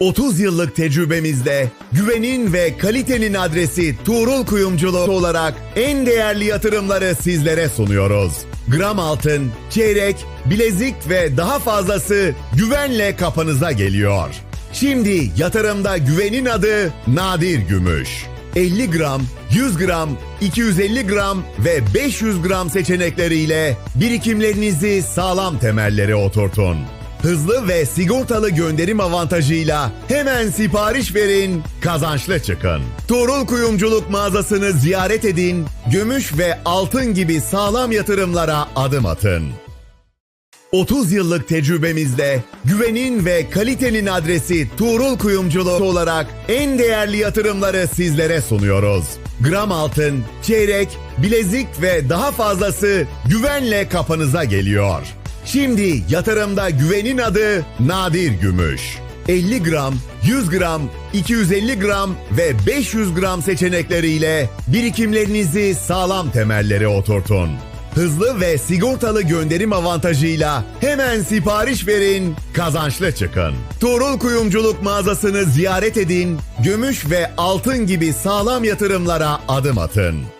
30 yıllık tecrübemizde güvenin ve kalitenin adresi Tuğrul Kuyumculuğu olarak en değerli yatırımları sizlere sunuyoruz. Gram altın, çeyrek, bilezik ve daha fazlası güvenle kapınıza geliyor. Şimdi yatırımda güvenin adı Nadir Gümüş. 50 gram, 100 gram, 250 gram ve 500 gram seçenekleriyle birikimlerinizi sağlam temellere oturtun. Hızlı ve sigortalı gönderim avantajıyla hemen sipariş verin, kazançlı çıkın. Tuğrul Kuyumculuk mağazasını ziyaret edin, gümüş ve altın gibi sağlam yatırımlara adım atın. 30 yıllık tecrübemizde güvenin ve kalitenin adresi Tuğrul Kuyumculuğu olarak en değerli yatırımları sizlere sunuyoruz. Gram altın, çeyrek, bilezik ve daha fazlası güvenle kapınıza geliyor. Şimdi yatırımda güvenin adı Nadir Gümüş. 50 gram, 100 gram, 250 gram ve 500 gram seçenekleriyle birikimlerinizi sağlam temellere oturtun. Hızlı ve sigortalı gönderim avantajıyla hemen sipariş verin, kazançlı çıkın. Tuğrul Kuyumculuk mağazasını ziyaret edin, gümüş ve altın gibi sağlam yatırımlara adım atın.